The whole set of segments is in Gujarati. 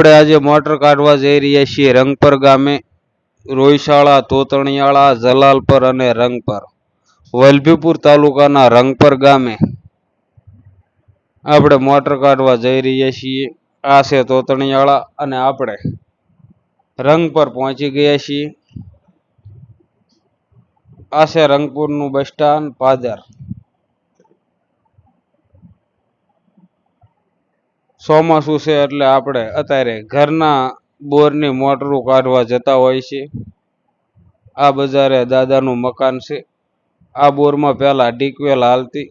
આપણે આજે મોટર કાઢવા જઈ રહ્યા છીએ રંગપર ગામે, રોયશાળા, તોતણિયાળા, જલાલપર અને રંગપર. વલભીપુર તાલુકાના રંગપર ગામે આપણે મોટર કાઢવા જઈ રહ્યા છીએ. આ છે તોતણિયાળા અને આપણે રંગપર પહોંચી ગયા છીએ. આ છે રંગપુરનું બસ સ્ટાન્ડ, પાદર. ચોમાસું છે એટલે આપણે અત્યારે ઘરના બોરની મોટરો કાઢવા જતા હોય છે આ બજારે દાદાનું મકાન છે. આ બોરમાં પહેલા ડીકવેલ હાલતી.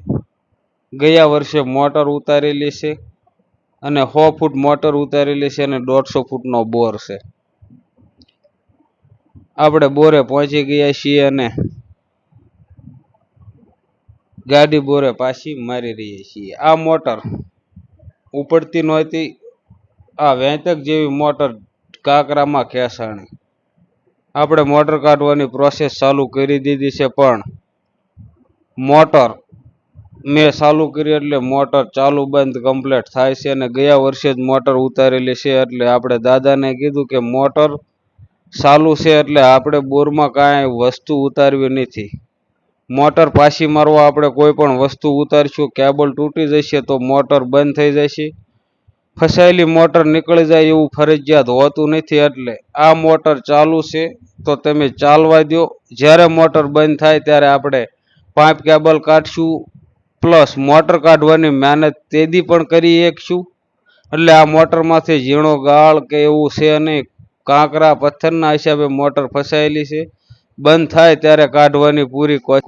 ગયા વર્ષે મોટર ઉતારેલી છે અને સો ફૂટ મોટર ઉતારેલી છે અને દોઢસો ફૂટનો બોર છે. આપણે બોરે પહોંચી ગયા છીએ અને ગાડી બોરે પાછી મારી રહીએ છીએ. આ મોટર ઉપડતી નહોતી. આ વેંતક જેવી મોટર કાંકરામાં ખેંચાણી. આપણે મોટર કાઢવાની પ્રોસેસ ચાલુ કરી દીધી છે પણ મોટર મેં ચાલુ કરી એટલે મોટર ચાલુ બંધ કમ્પ્લીટ થાય છે અને ગયા વર્ષે જ મોટર ઉતારેલી છે એટલે આપણે દાદાને કીધું કે મોટર ચાલુ છે એટલે આપણે બોરમાં કાંઈ વસ્તુ ઉતારવી નથી. મોટર પાછી મારવા આપણે કોઈ પણ વસ્તુ ઉતારશું, કેબલ તૂટી જશે તો મોટર બંધ થઈ જશે. ફસાયેલી મોટર નીકળી જાય એવું ફરજિયાત હોતું નથી એટલે આ મોટર ચાલુ છે તો તમે ચાલવા દો જ્યારે મોટર બંધ થાય ત્યારે આપણે પાઇપ કેબલ કાઢશું, પ્લસ મોટર કાઢવાની મહેનત તેદી પણ કરી શકશું. એટલે આ મોટરમાંથી ઝીણો ગાળ કે એવું છે નહીં, કાંકરા પથ્થરના હિસાબે મોટર ફસાયેલી છે. બંધ થાય ત્યારે કાઢવાની પૂરી કોઈ